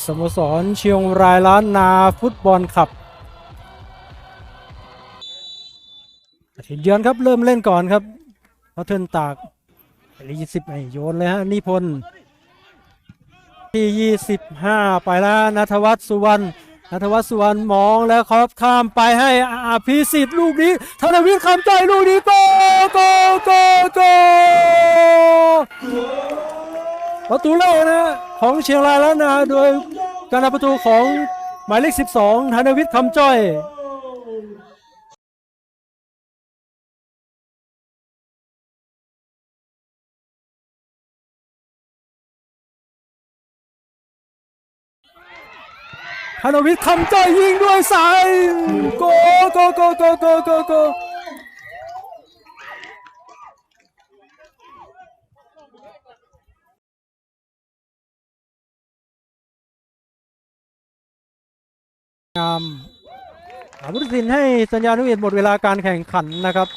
สโมสรเชียงรายล้านนาฟุตบอลขับอาทิตย์เยือนครับเริ่มเล่นก่อนครับเขาเทิร์นตากลียี่สิบโยนเลยฮะนิพนธ์ที่ยี่สิบห้าไปแล้วนัทวัฒน์สุวรรณนัทวัฒน์สุวรรณมองแล้วครับข้ามไปให้อภิสิทธิ์ลูกนี้ธนวิทย์คำใจลูกนี้โกโกโกโก ประตูแรกนะของเชียงรายแล้วนะโดยการทำประตูของหมายเลข 12ธนวิทย์คำจ้อยธนวิทย์คำจ้อยยิงด้วยสายโกโกโกโกโกโกโก งามอาวุธสินให้สัญญาณุเอียดหมดเวลาการแข่งขันนะครับ